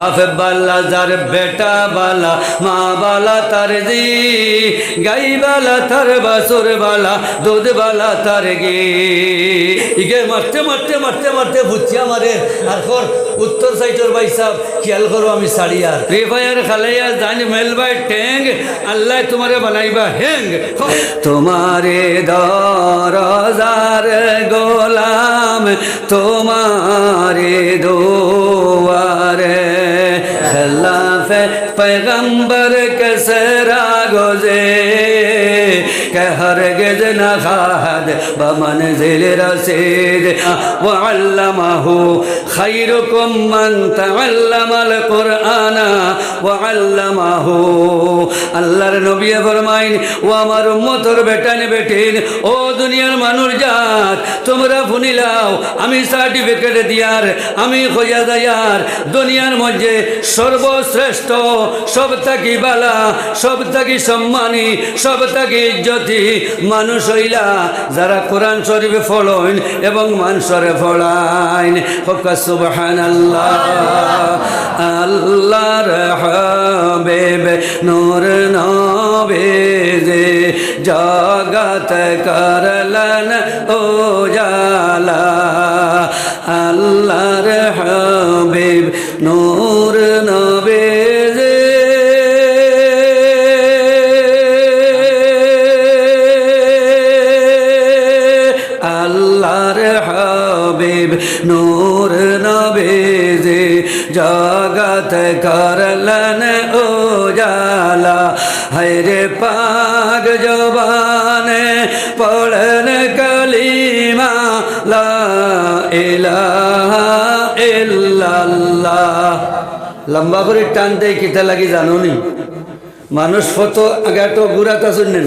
বাপ বালা যার বেটা বালা মা বালা তার জি গাই বালা তার বাসুর বালা দুধ বালা তার গে ইগে মারতে মারতে মারতে মারতে বুঝছি আমারে আর কর উত্তর সাইডের ভাই সাহ খেয়াল করো আমি সাড়িয়া ফ্রি ফায়ার খালাইয়া জানি মেলবাই ট্যাং আল্লাহ তোমারে বানাইবা হ্যাং তোমারে দরজার গোলাম তোমারে দোয়ারে خلاف پیغمبر کسرا گزے هرگز نخواهد به منزل رسید و علمه خیرکم من تعلم القرآن و علمه আল্লাহর নবী ফরমাইন, ও আমার উম্মতর বেটান বেটিন, ও দুনিয়ার মানুষ জাত, তোমরা ভুনিলাও আমি সার্টিফিকেট দিয়ার, আমি খোঁজা দায়ার, দুনিয়ার মধ্যে সর্বশ্রেষ্ঠ সব থাকি বালা সব থাকি সম্মানী সব থাকি ইজ্জতী মানুষ হইলা, যারা কোরআন শরীফে ফলইন এবং মানুষরে ফলাইন। হকা সুবহান আল্লাহ আল্লাহর হাবিব নূর নবে যে জগত করলন ও জালা আল্লাহর হাবিব নূর জবানে পড়ন কলিমা, লা ইলাহা ইল্লাল্লাহ। লম্বা করে টানতে কিতা লাগি জানো নি মানুষ ফটো আগে তো গুড়াতা শুনলেন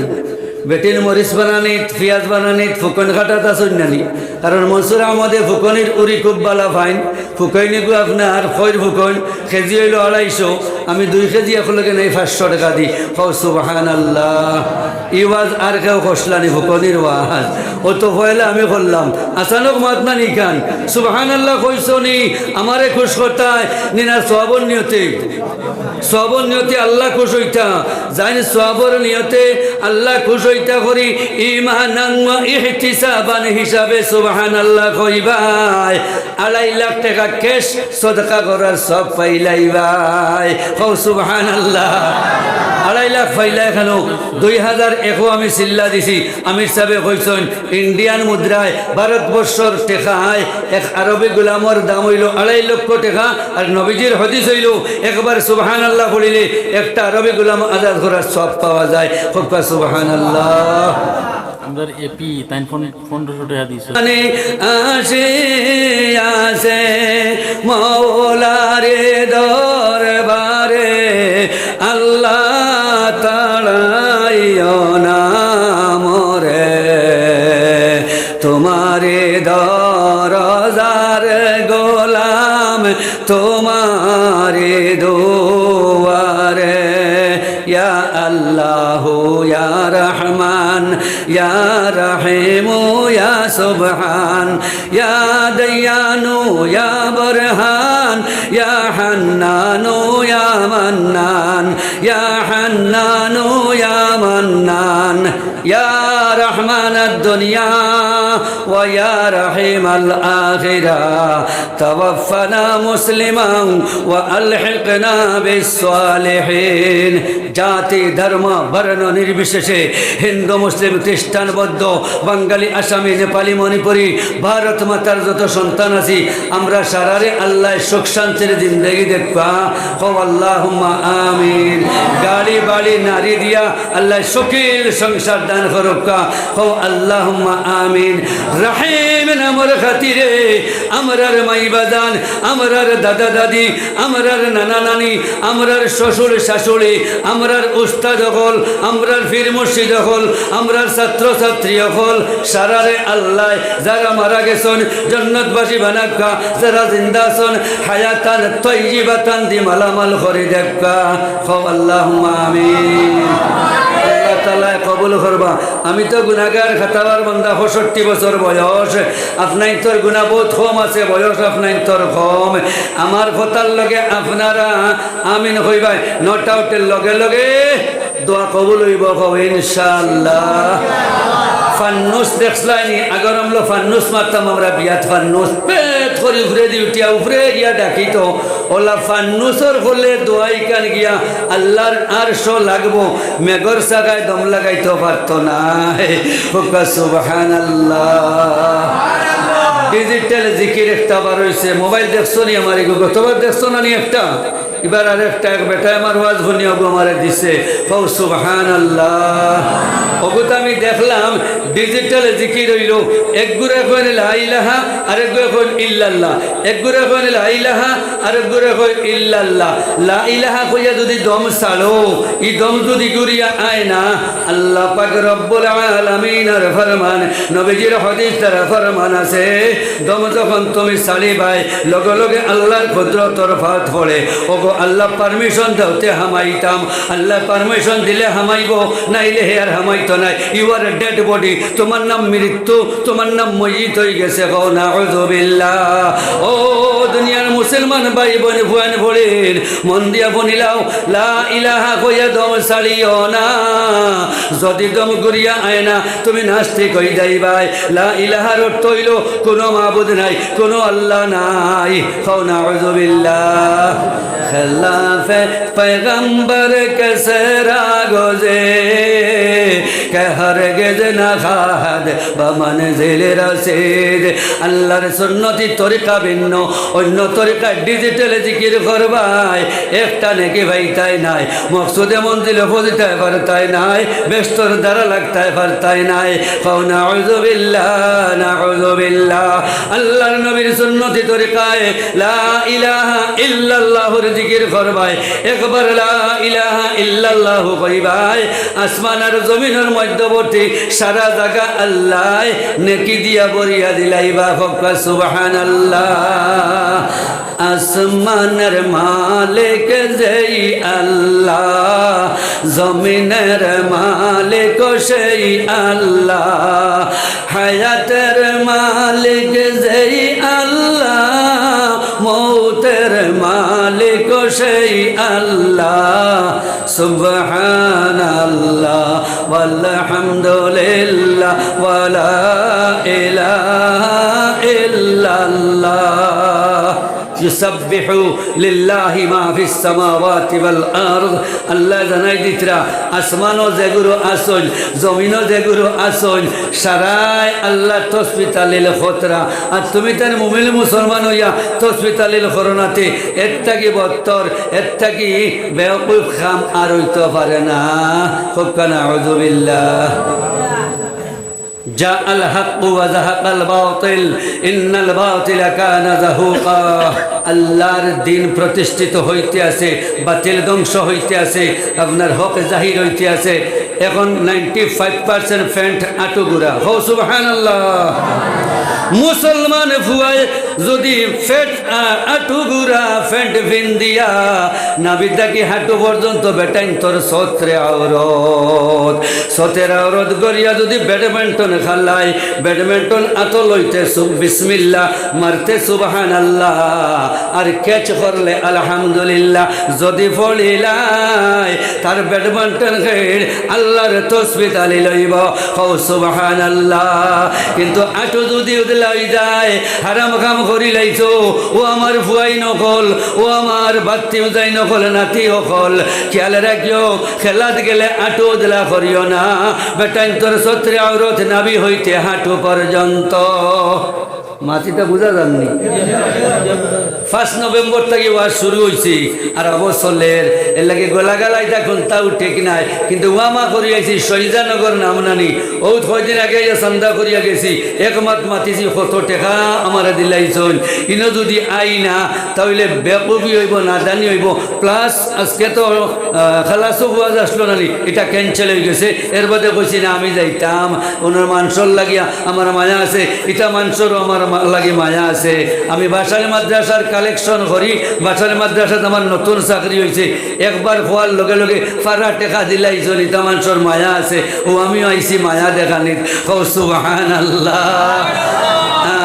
বেটির মরিচ বানানি, পিঁয়াজ বানানি, ফুকন খাটাতা শুননানি কারণ মনসুর আহমদে ফুকনির উড়ি খুব বালা ফাইন। ফুকইনি গু আপনার ফয়ের ফুকন কেজি হইল আড়াইশো। আমি দুই কেজি এখনকে নেই পাঁচশো টাকা দিই হও সুবাহান আল্লাহ ইওয়াজ আর কেউ খসলানি ফুকনির ওয়াজ ও তো হইলে আমি করলাম। আচানক মাতনা নিখান সুবাহান আল্লাহ কইসো নি, আমারে খুশ করতায়। নিনা সবর নিয়তে। সবর নিয়তে আল্লাহ খুশ হইতা। জানি সবর নিয়তে আল্লাহ খুশ হইতা করি। ইমান হিসাবে সুবাহান আল্লাহ কইবাই। আড়াই লাখ টাকা ক্যাশ সদকা করার সব পাইলাই ভাই। কৌ সুবাহান আল্লাহ আড়াই লাখ পাইলা এখানো দুই হাজার একো আমি চিল্লা দিছি। আমির সাহেবে কইসন ইন্ডিয়ান মুদ্রায় ভারতবর্ষর টেকায় এক আরবি গোলামর দাম হইল আড়াই লক্ষ টেকা আর নবীজির হদিস হইল একবার সুবাহান আল্লাহ পড়িলে একটা আরবি গোলাম আজাদ করার সব পাওয়া যায়। খোকা সুবাহান আল্লাহ আমাদের এপি তাই ফোন ফোন টাকা দিছে মানে আসে আসে রে দরবারে يا رحيم يا سبحان يا ديان يا برهان يا حنان يا منان يا حنان يا منان يا رحمن الدنيا ويا رحيم الآخرة توفنا مسلما وألحقنا بالصالحين জাতি ধর্ম বর্ণ নির্বিশেষে হিন্দু মুসলিম খ্রিস্টান বৌদ্ধ বাঙালি আসামি নেপালি মণিপুরি ভারত মাতার যত সন্তান আছি আমরা সারারে আল্লাহ সুখ শান্তির জিন্দগি দেখবা হো আল্লাহ আমিন গাড়ি বাড়ি নারী দিয়া আল্লাহ শকিল সংসার দান করুকা হো আল্লাহ আমিন রাহিম নামর খাতিরে আমরার মাই বাদান আমরার দাদা দাদি আমরার নানা নানি আমরার শ্বশুর শাশুড়ি আমরার উস্তাদ হল আমরার ফির মুর্শিদ হল আমরার ছাত্র ছাত্রী হল সারারে আল্লাহ, যারা মারা গেছন, জন্নতবাসী বানাক্কা, যারা জিন্দাসন হায়াতান তৈজিবাতান দি মালামাল করে দেখা হো আল্লাহ আমিন। তালা কবুল করবা। আমি তো গুণাগার খাতাবার বন্ধা পঁয়ষট্টি বছর বয়স। আপনার তোর গুণা বহুত কম আছে, বয়স আপনার তোর কম। আমার ফতার লগে আপনারা আমিন হইবাই। নট আউটের লগে লগে দোয়া কবুল হইব ইনশাল্লাহ ফান্নুস দেখলাইনি আগর আমরা ফান্নুস মারতাম আমরা বিয়াত ফান্নুস। পেট করে উফরে দি উঠিয়া উফরে গিয়া ডাকি তো। ওলা ফান্নুসর হলে দোয়াই কান গিয়া আল্লাহর আর শো লাগবো। মেঘর সাগায় দম লাগাইতে পারতো না সুবহান আল্লাহ ডিজিটাল জিকির একটা বার হয়েছে মোবাইল দেখছ নি আমার? গতবার দেখছ না নি একটা? এবার আর একটা এক বেটা আমার ওয়াজ ভনি অগু আমারে দিছে। কৌ সুবহান আল্লাহ অগুত আমি দেখলাম ডিজিটাল জিকির হইল। এক গুড়ে কইন লাইলাহা আরেক গুড়ে কইন, ইল্লাল্লাহ। এক গুড়ে কইন লাইলাহা আরেক গুড়ে কইন, ইল্লাল্লাহ। লা ইলাহা কইয়া যদি দম সালো ই দম যদি গুরিয়া আয় না, আল্লাহ পাক রব্বুল আলামিনের ফরমান, নবীজির হাদিস দ্বারা ফরমান আছে, দম যখন তুমি সালি ভাই লগে লগে আল্লাহর কুদরতর ফাত পড়ে। ওগো আল্লাহ পারমিশন দাওতে হামাইতাম। আল্লাহ পারমিশন দিলে হামাইব, নাইলে হে আর হামাইতো নাই। ইউ আর ডেড বডি তোমার নাম মৃত্যু, তোমার নাম মজিত হয়ে গেছে। গো না ও দুনিয়ার মুসলমান ভাই বোন ভুয়ান ভরেন মন দিয়া বনিলাও, লা ইলাহা কইয়া দম সারিও না। যদি দম করিয়া আয় না, তুমি নাস্তি কই যাই ভাই। লা ইলাহার অর্থ হইল, কোনো মাবুদ নাই, কোনো আল্লাহ নাই। খাও না আউযুবিল্লাহ খেলাফে পয়গম্বর কেসরা গজে। کہ ہرگز نہ خاد بمنزل رسید আল্লাহর সুন্নতি তরিকা ভিন্ন, অন্য তরিকা ডিজিটাল জিকির করবাই একটা নাকি ভাই তাই নাই, মকসুদে মন্দিরে বুঝতে পারতাই নাই ব্যস্তর দ্বারা লাগতে পারতাই নাই। কৌ না আল্লাহর নবীর সুন্নতি তরিকায় লা ইলাহা ইল্লাল্লাহর জিকির করবাই একবার লা ইলাহা ইল্লাল্লাহ কইবাই আসমান আর জমিনের মধ্যবর্তী সারা জায়গা আল্লাহ নেকি দিয়া বরিয়া দিলাইবা ফক্কা সুবহানাল্লাহ। আসমানের মালিক যেই আল্লাহ, জমিনের মালিক সেই আল্লাহ, হায়াতের মালিক যেই আল্লাহ, মৌতের মালিক সেই আল্লাহ। সুবহান আল্লাহ walhamdulillah ইউসাববিহু লিল্লাহি মা ফিস সামাওয়াতি ওয়াল আরদ। আল্লাহ জানাই দিতরা আসমানও যেগুরু আসন, জমিনও যেগুরু আসন, সারাই আল্লাহ তসবিহ খতরা। আর তুমি তার মুমিন মুসলমান হইয়া তসবিহ তালিল করোনাতে এর থাকি বত্তর, এর থাকি বেওকুফ খাম আর হইতে পারে না। খুব কানা আউযু বিল্লাহ। جاء الحق وزهق الباطل إن الباطل كان زهوقا আল্লাহর দিন প্রতিষ্ঠিত হইতে আছে বাতিল ধ্বংস হইতে আছে আপনার হক জাহির হইতে আছে এখন নাইনটি ফাইভ পার্সেন্ট ফ্যান্ট আটুগুড়া হো সুবহান আল্লাহ মুসলমান ভুয়ায় যদি ফেট আটুগুড়া ফ্যান্ট ভিন্দিয়া নাবিদাকি হাঁটু পর্যন্ত বেটাইন তোর সত্রে আওরত। সতের আওরত গড়িয়া যদি ব্যাডমিন্টন খেলাই ব্যাডমিন্টন আত লইতে সুব বিসমিল্লা মারতে সুবহান আল্লাহ আর ক্যাচ করলে আলহামদুলিল্লাহ। যদি ফলিলাই তার ব্যাডমিন্টন খেল আল্লাহর তসবিত আলি লইব হৌ সুবহান আল্লাহ কিন্তু আটু যদি উদলাই যায়, হারাম কাম করি লাইছো। ও আমার ফুয়াই নকল, ও আমার বাত্তি উজাই নকল, নাতি অকল খেয়াল রাখিও, খেলাত গেলে আটো দিলা করিও না। বেটাইন তোর সত্রে আওরত নাবি হইতে হাঁটু পর্যন্ত। মাটিটা বোঝা যাননি। ফার্স্ট নভেম্বর থেকে ওয়াজ শুরু হয়েছে আর অবসলের এর লাগে গোলাগালাই দেখুন তাও ঠিক নাই। কিন্তু ওয়ামা করিয়াছি, শহীদানগর নাম নানি। ও কয়দিন আগে সন্ধ্যা করিয়া গেছি একমাত মাতিছি, কত টেকা আমার দিলাইছন। ইনো যদি আই না, তাহলে বেপবি হইব না জানি হইব। প্লাস আজকে তো খালাসও ওয়াজ আসলো নানি, এটা ক্যান্সেল হয়ে গেছে। এর বাদে কইছি না, আমি যাইতাম। ওনার মাংসর লাগিয়া, আমার মায়া আছে। এটা মাংসরও আমার লাগি মায়া আছে। আমি বাসার মাদ্রাসার কালেকশন করি, বাসার মাদ্রাসাত আমার নতুন চাকরি হয়েছে একবার খোয়ার লগে লগে ফারা টেকা দিলাই চলি তামানসর মায়া আছে। ও আমিও আইছি মায়া দেখানি কৌসুবাহান আল্লাহ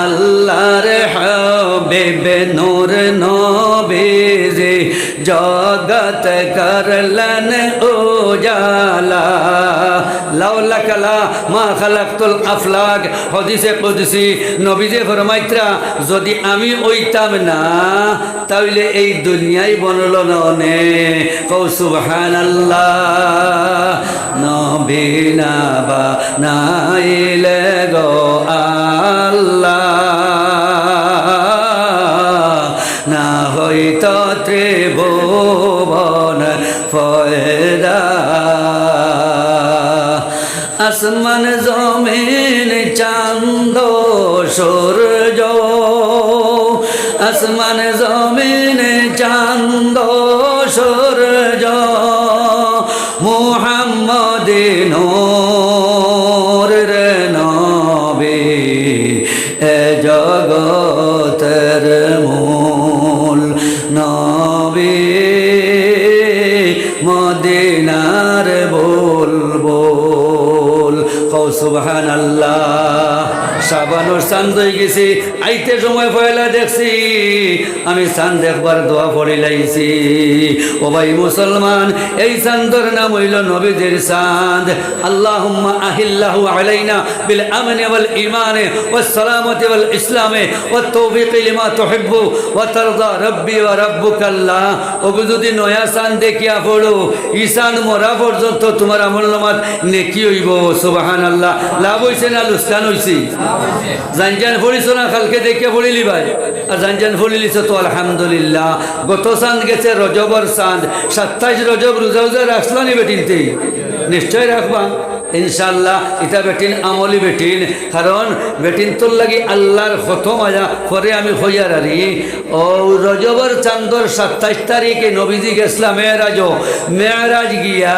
আল্লাহ রে হে নূর নবীজি। জগত করলেন উজালা লাউলা কালা মা খালাকতুল আফলাক হদিসে কুদসি নবীজে ফরমাইত্রা যদি আমি ওইতাম না তাহলে এই দুনিয়াই বনল না কৌ সুবহানাল্লাহ নবী না বা নাইলে গো আল্লাহ। না হইত ত্রিভুবন ফয়দা। আসমান, জমিন, চান্দ, সূর্য। আসমান, জমিন, চান্দ, সূর্য। মুহাম্মদিন রে নবী এ জগতের সুবহান সাবানোর চান্দ হয়ে গেছি, আইতে সময় পয়লা দেখছি, আমি চাঁদ দেখবার দোয়া পড়ে লাইছি। ও ভাই মুসলমান, এই চান্দর নাম হইল নবীদের চাঁদ। আল্লাহুম্মা আহিল্লাহু আলাইনা বিল আমনে ওয়াল ইমানে ওয়াস সালামতি ওয়াল ইসলামে ওয়াত তৌফিক লিমা তুহিব্বু ওয়া তারদা রব্বি ওয়া রাব্বুকাল্লাহ ওগো যদি নয়া চান দেখিয়া পড়ো ঈশান মরা পর্যন্ত তোমার আমল নামাত নেকি হইব সুবাহান আল্লাহ লাভ হইছে না লুস্কান হইছে? জানজান পড়িছ না, কালকে দেখে ফুলিলি ভাই। আর জানজান পড়িলিছ তো, আলহামদুলিল্লাহ। গত চাঁদ গেছে রজবর চাঁদ। সাতাইশ রজব রোজা রোজা রাখলানি বেটিনতে নিশ্চয় রাখবা। ইনশাল্লাহ এটা বেটিন, আমলি বেটিন। কারণ বেটিন তোর লাগি আল্লাহর কত মজা পরে আমি হইয়ার আরি ও রজবর চান্দর সাতাইশ তারিখে নবীজি গেছিলাম মেয়েরাজ মেয়েরাজ গিয়া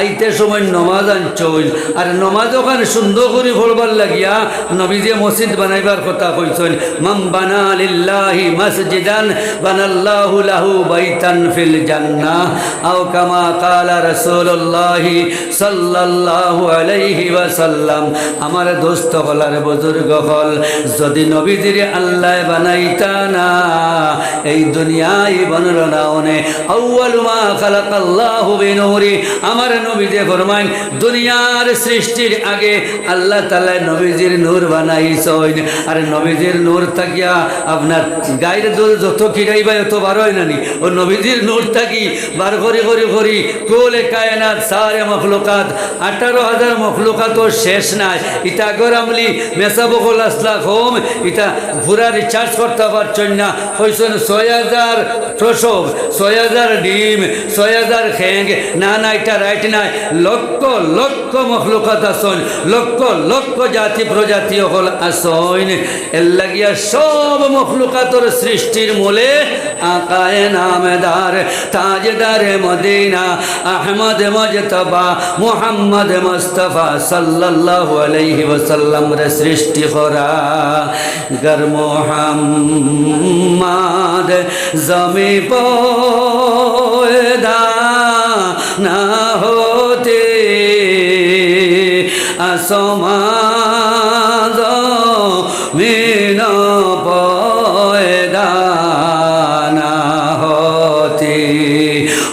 আইতে সময় নমাজ আনছল আর নমাজ ওখানে সুন্দর করে পড়বার লাগিয়া নবীজি মসজিদ বানাইবার কথা কইছেন মাম বানা লিল্লাহি মসজিদান, বানাল্লাহু লাহু বাইতান ফিল জান্নাহ। আও কামা কালা রাসূলুল্লাহি সাল্লাল্লাহু আলাইহি আমার দোস্ত হলার বুজুর্গ হল। যদি নবীজির আল্লাহ বানাইতা না, এই দুনিয়ায় বনর না ওনে। আউয়ালু মা খালাকাল্লাহু বিনূরি আমার নবীজে ফরমাইন, দুনিয়ার সৃষ্টির আগে আল্লাহ তাআলা নবীজির নূর বানাইছেন। আর নবীজির নূর থাকিয়া আপনার গায়ের দোল যত কিরাইবা এত বার হয় নানি ও নবীজির নূর থাকি বার করি করি করি, কোলে কায়নাত সারে মখলুকাত, আঠারো হাজার মখলুকাত শেষ নাই। ইটা মেসা বকল আসলা হোম ইটা ঘুরা রিচার্জ করতে পারছেন না। হয়েছেন ছয় হাজার প্রসব, ছয় হাজার ডিম, ছয় হাজার খেং। না না, এটা রাইট নাই। লক্ষ লক্ষ মখলুকাত আসন, লক্ষ লক্ষ জাতি প্রজাতি হল আসন। এর লাগিয়া সব মখলুকাতর সৃষ্টির মূলে আকায় নামদার, তাজদার মদিনা, আহমদ মজতবা, মুহাম্মদ মুস্তফা সাল্লাল্লাহু আলাইহি ওয়াসাল্লাম রে সৃষ্টি করা গর মুহাম্মদ জমি পয়দা না হতে আসমাদ মিন পয়দা না হতে।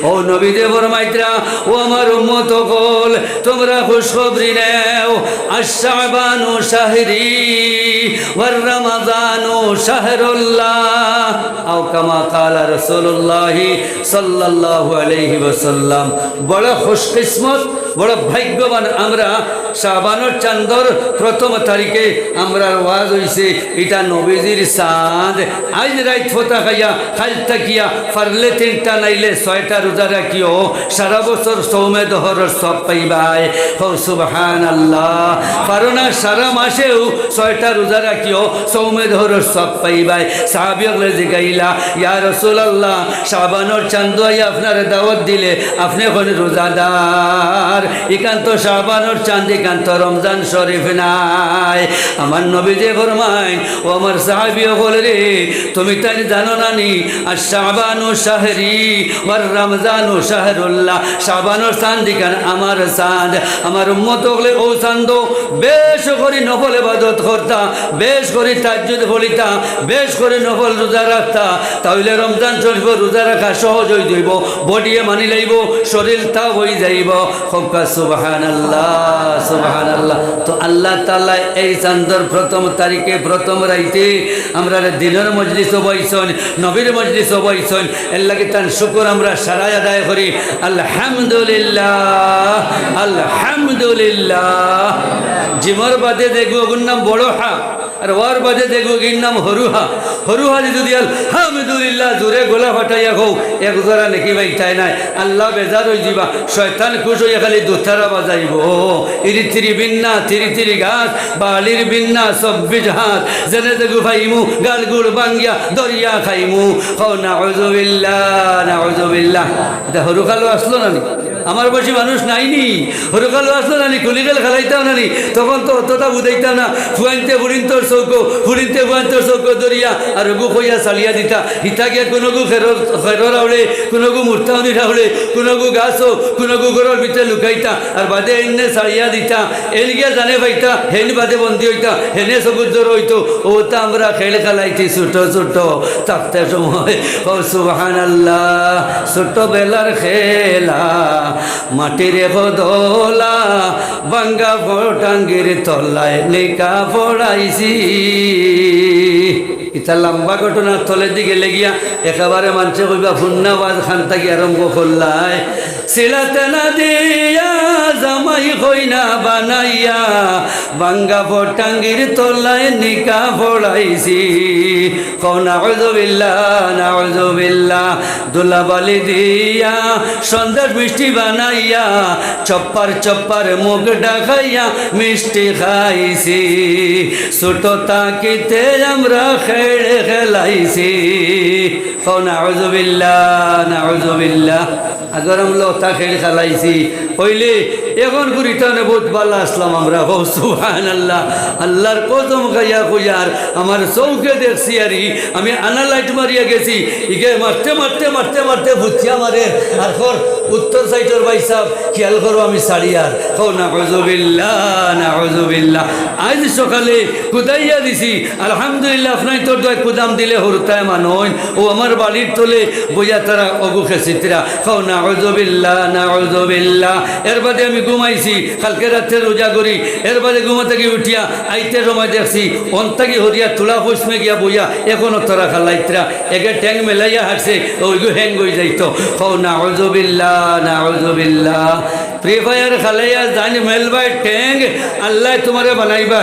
ও নবী দেবর মাইত্রা, ও আমার উম্মত কল তোমরা খুশখবরি নেও। আশাবানু শাহরি, ওয়ার রমাজানু শাহরুল্লাহ। আও কামা কালা রাসূলুল্লাহ সাল্লাল্লাহু আলাইহি ওয়াসাল্লাম। বড় খুশকিসমত, বড় ভাগ্যবান আমরা শাবানোর চান্দর প্রথম তারিখে আমরা ওয়াজ হইছে, এটা নবীজির চাঁদ আজ রাইত ফোতা খাইয়া, খাল থাকিয়া পারলে তিনটা নাইলে ছয়টা রোজা রাখিও। সারা বছর সৌমে দহরের সব পাইবা। পাইবাই হো সুবহান আল্লাহ না সারা মাসেও ছয়টা রোজা রাখিও, সৌমে ধর সব পাইবাই। ইয়া রসুল আল্লাহ শাবানোর চান্দ আপনার দাওয়াত দিলে আপনি এখন রোজাদার। একান্ত একান্ত রমজান শরীফ নাই। আমার নবী যে ফরমাইন ও আমার সাহাবিও বলে রে, তুমি তাই জানো না নি আর শাবানু শাহরি ওর রমজানু শাহরুল্লাহ। এখান আমার আমার উম্মত হলে ও চান্দ বেশ করে নফল এবাদত করতা, বেশ করে তাজ্জুদ বলিতা, বেশ করে নফল রোজা রাখতা। তাহলে রমজান শরীফ রোজা রাখা সহজ হয়ে যাইব বডিয়ে মানি লাইব, শরীর তা হয়ে যাইব। খোকা সুবাহান আল্লাহ সুবাহান আল্লাহ তো আল্লাহ তাআলা এই চান্দর প্রথম তারিখে, প্রথম রাইতে আমরা দিনের মজলিস বইছন নবীর মজলিস বইছন এর লাগে তার শুকর আমরা সারাই আদায় করি। আলহামদুলিল্লাহ। আলহামদুলিল্লাহ। জিমর বাদে দেখব ওগুর নাম বড় হা আর ওর বাদে দেখব এর নাম হরুহা। হরুহা যদি আলহামদুলিল্লাহ জোরে গোলা ফাটাইয়া হোক এক জোড়া নাকি বাইটাই নাই। আল্লাহ বেজার হয়ে যাবা শয়তান খুশ হইয়া খালি দুতারা বাজাইব। ইরি তিরি বিন্না, তিরি তিরি গাছ বালির বিন্না, চব্বিশ হাত। জেনে দেখু ফাইমু গাল গুড় বাঙ্গিয়া দরিয়া খাইমু। হো নাউজুবিল্লাহ নাউজুবিল্লাহ। এটা হরুকালো আসলো না নি? আমার বসে মানুষ নাইনি। হরকাল আসলো নানি কলিকাল খেলাইতাম নানি। তখন তো অতটা বুঝাইতাম না ফুয়াইতে ফুরিন্তর চৌকো ফুরিনতে ফুয়ান্তর চৌকো দরিয়া, আর গু কইয়া চালিয়া দিতা। হিতা গিয়া কোনো গু খেরর খেরর আউলে কোনো গু মূর্তাউনি রাউলে কোনো গু গাছও কোনো গু ঘরের ভিতরে লুকাইতা। আর বাদে এনে চালিয়া দিতা। এল গিয়া জানে পাইতা, হেন বাদে বন্দি হইতা। হেনে সবুজ জ্বর হইতো। তা আমরা খেল খেলাইছি ছোট ছোট। থাকতে সময় ও সুবাহান আল্লাহ ছোট বেলার খেলা। মাটির বদলা বাঙ্গা ফটাঙ্গির তলায় লেখা পড়াইছি। ইতা লম্বা ঘটনা তলের দিকে লেগিয়া একেবারে মানুষে কইবা ফুন্নাবাজ খান থাকি আরম্ভ করলাই। সিলাতে না দিয়া জামাই কইনা বানাইয়া বাঙ্গা ফটাঙ্গির তলায় নিকা পড়াইছি। কনা হজবিল্লা না হজবিল্লা দুলাবালি দিয়া সন্ধ্যার মিষ্টি বানাইয়া, চপ্পার চপ্পার মুখ ডাকাইয়া মিষ্টি খাইছি। ছোট তাকিতে আমরা খেড়ে খেলাইছি। ভালো আসলাম আমরা। হো সুহান আল্লাহ আল্লাহর কদম খাইয়া খুঁজার আমার চৌকে দেখছি আর আমি আনা লাইট মারিয়া গেছি। ইকে মারতে মারতে মারতে মারতে ভুতিয়া মারে আর উত্তর সাইডের ভাই সাহ খেয়াল করো আমি সারিয়ার হো না হজবিল্লা না হজবিল্লা আজ সকালে কুদাইয়া দিছি। আলহামদুলিল্লাহ, আপনার তোর দয় কুদাম দিলে হরতায় মানন ও আমার বাড়ির তোলে বইয়া তারা অগু খেসিতরা। হো না হজবিল্লা না হজবিল্লা এর বাদে আমি ঘুমাইছি, কালকে রাত্রে রোজা করি। এর বাদে ঘুমা থেকে উঠিয়া আইতে সময় দেখছি, অন্তাকি হরিয়া তুলা পশ্মে গিয়া বইয়া এখনও তোরা খালাইতরা। একে ট্যাং মেলাইয়া হাঁটছে, ওইগু হ্যাং হয়ে যাইতো। হো না হজবিল্লা না হজবিল্লা ফ্রি ফায়ার খালাইয়া, জানি মেলবাই ট্যাং আল্লাহ তোমারে বানাইবা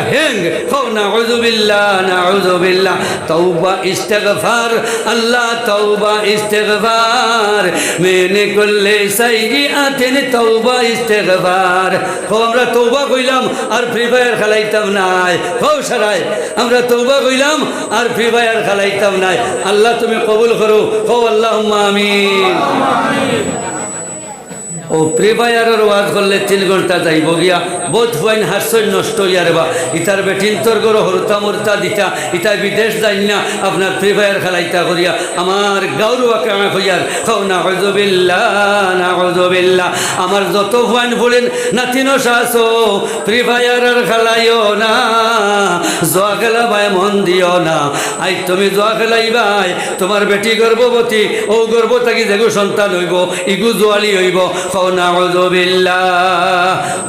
হো। না হজবিল্লা না হজবিল্লা তৌবা ইস্তেগফার, আল্লাহ তৌবা ইস্তেগফার। মেনে করলে সাইজি আতেন তৌবা ইস্তেগফার। হো আমরা তৌবা কইলাম, আর ফ্রি ফায়ার খেলাইতাম নাই। হো সারাই, আমরা তৌবা কইলাম, আর ফ্রি ফায়ার খেলাইতাম নাই। আল্লাহ তুমি কবুল করো। হো আল্লাহ আমিন। ও ফ্রি ফায়ারের ওয়াজ করলে তিন ঘণ্টা যাইব গিয়া, বোধ ফাইন হাস্যই নষ্ট ইয়ার বা। ইতার বেটিন তোর গরো হরতা মরতা দিতা ইতা বিদেশ যাই না, আপনার ফ্রি ফায়ার খেলাইতা করিয়া, আমার গাউরুয়া কেমন হইয়ার খাও না হজবিল্লা না হজবিল্লা আমার যত ফাইন বলেন না তিনো শাসো ফ্রি ফায়ারের খেলাইও না, জোয়া খেলা ভাই মন দিও না। আই তুমি জোয়া খেলাইবাই তোমার বেটি গর্ভবতী, ও গর্ভ থাকি দেখো সন্তান হইব, ইগু জোয়ালি হইব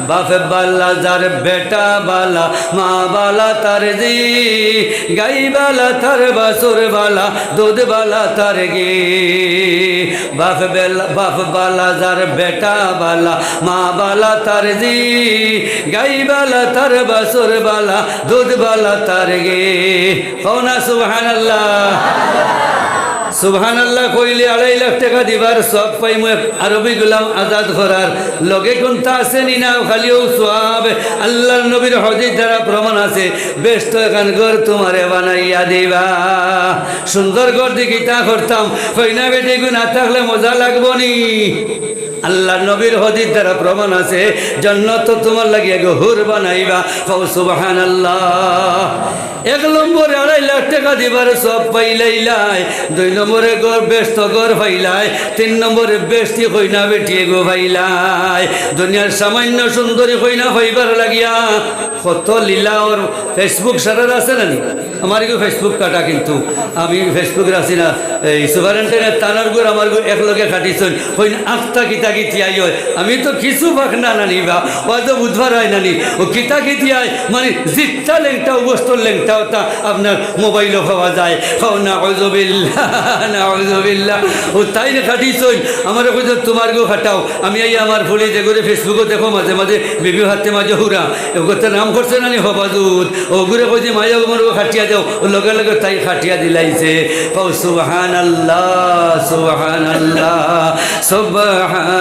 বাপে বাল্লা যার বেটা বালা, মা বালা তার জি। গাই বালা তার বাসুর বালা, দুধ বালা তার গে বাপ বেলা বাপ বালা, যার বেটা বালা, মা বালা তার গাই বালা তার বাসুর বালা, দুধ বালা তার গে সুবহান আল্লাহ কইলে আড়াই লাখ টাকা দিবার সব পাই মই আরবি গুলাম আজাদ করার। লগে কোনটা আছে নি না, খালিও সব আল্লাহর নবীর হজির দ্বারা প্রমাণ আছে। ব্যস্ত এখান ঘর তোমারে বানাইয়া দিবা। সুন্দর ঘর দিকে তা করতাম। কইনা বেটি গুণা থাকলে মজা লাগবো নি। আল্লাহ নবীর হদির দ্বারা প্রমাণ আছে, জন্নত তোমার লাগিয়ে গহুর বানাইবা। কও সুবহান আল্লাহ এক নম্বরে আড়াই লাখ টাকা দিবার সব পাইলাইলাই দুই নম্বরে গড় ব্যস্ত গড় পাইলাই, তিন নম্বরে বেস্তি কইনা বেটিয়ে গো পাইলাই। দুনিয়ার সামান্য সুন্দরী কইনা পাইবার লাগিয়া কত লীলা ওর ফেসবুক সারার আছে না? আমার গো ফেসবুক কাটা কিন্তু। আমি ফেসবুক রাখছি না। এই সুপারেন্টের তানার গুড় আমার গুড় একলগে কাটিছন হইন আখতা কিতা কিতি আই হয় আমি তো কিছু বাক না নানি বা হয়তো বুধবার হয় নানি। ও কিতা কিতি আয় মানে জিতটা লেংটা অবস্থর লেংটা, ওটা আপনার মোবাইলও পাওয়া যায়। খাও না অজবিল্লা না অজবিল্লা ও তাই না কাটিছন আমার কইতো তোমার গো খাটাও। আমি এই আমার ফুলি যে করে ফেসবুকও দেখো, মাঝে মাঝে বিবি হাতে মাঝে হুরা। ওগতে নাম করছে নানি হবাজুদ ও ঘুরে কইছে মায়া আমার খাটিয়া দেও। ও লগে লগে তাই খাটিয়া দিলাইছে। কও সুবহান আল্লাহ সুবহান আল্লাহ সুবহান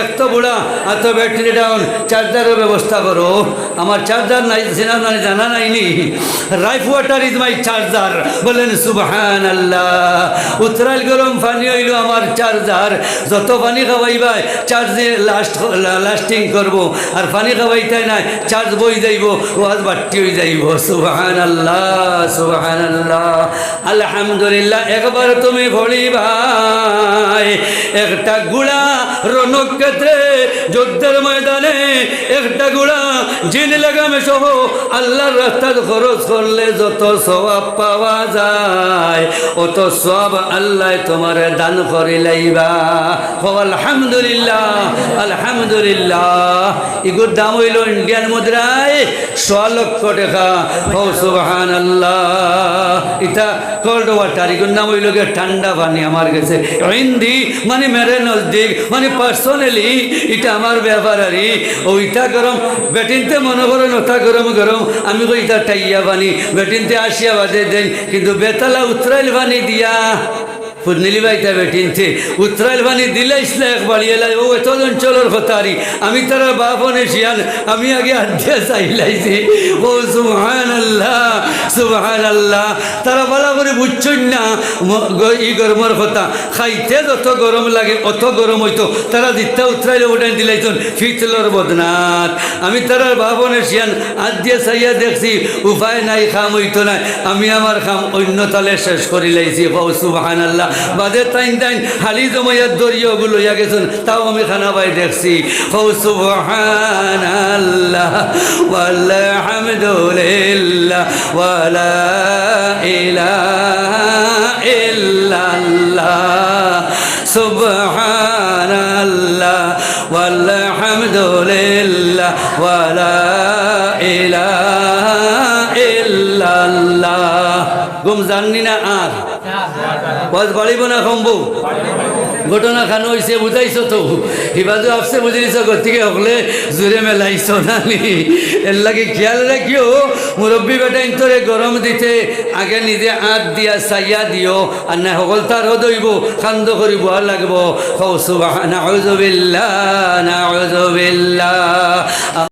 এক তো বুড়া, এত ব্যাটারি ডাউন চার্জারের ব্যবস্থা করো। আমার চার্জার নাই সিনা নাই, জানা নাইনি। রাইফ ওয়াটার ইজ মাই চার্জার বলেন সুবহান আল্লাহ উত্তরাল গরম পানি হইল আমার চার্জার যত পানি খাওয়াইবাই চার্জে লাস্ট লাস্টিং করব। আর পানি খাওয়াইতে নাই চার্জ বই যাইব ওয়াজ বাট্টি হয়ে যাইব। সুবহান আল্লাহ সুবহান আল্লাহ আলহামদুলিল্লাহ, একবার তুমি ভরি ভাই একটা গুড়া রনক ক্ষেত্রে যুদ্ধের ময়দানে। একটা গুড়া জিন লাগামে সহ আল্লাহর রাস্তায় খরচ করলে যত সওয়াব পাওয়া যায়, অত সব আল্লাহ তোমার দান করে লাইবা আলহামদুলিল্লাহ আলহামদুলিল্লাহ। ইগুর দাম হইল ইন্ডিয়ান মুদ্রায় ছ লক্ষ টাকা। ও সুবহান আল্লাহ ইটা কোল্ড ওয়াটার ইগুর নাম হইল ঠান্ডা পানি আমার কাছে। হিন্দি মানে মেরে নজদিক মানে পার্সোনালি এটা আমার ব্যাপার আরে ওইটা গরম, বেটিনতে মনে করেন ওটা গরম গরম। আমি কইটা ইটা টাইয়া বানি, বেটিনতে আসিয়া বাজে দেন। কিন্তু বেতালা উতরাইল বানি দিয়া। ফুদনিলি বাইতা বেটিনতে উত্তরাইল ইসলা এক বাড়ি এলাই, ও এত অঞ্চলের কথারি। আমি তারা বাপনে শিয়ান আমি আগে আড্ডা চাইলাইছি। ও সুবহান আল্লাহ সুবহান আল্লাহ তারা বলা করে বুঝছই না, ম- গ- ই গরমের কথা। খাইতে যত গরম লাগে, অত গরম হইতো। তারা দিত্যা উত্তরাইলে ওটাই দিলাইতন, ফিতলর বদনাথ আমি তারা বাপনে শিয়ান আজ দিয়ে চাইয়া দেখছি, উপায় নাই, খাম হইতো না আমি আমার খাম অন্য তালে শেষ করি লাইছি হও সুবহান আল্লাহ বাদের তাইন তাইন হালি জমাইয়ার দরিয়া গুলো ইয়া গেছেন, তাও আমি খানাবাই দেখছি। ও সুবহান আল্লাহ ওয়াল্লা হামদুলিল্লাহ ওয়ালা ইলাহা ইল্লাল্লাহ সুবহান আল্লাহ ওয়াল্লা হামদুলিল্লাহ ওয়ালা ইলাহা ইল্লাল্লাহ। গুম জাননি না বস বাড়িব না কমবো ঘটনা খানো হয়েছে বুঝাইছো তো। হিবাজু আপসে বুঝিস গতিকে হকলে জোরে মেলাইছ নানি এর লাগে খেয়াল রাখিও মুরব্বী বেটা ইন্তরে গরম দিতে আগে নিজে আত দিয়া, চাইয়া দিও আর না সকল তার হদইব খান্দ করিব আর লাগব। না হজবিল্লা না হজবিল্লা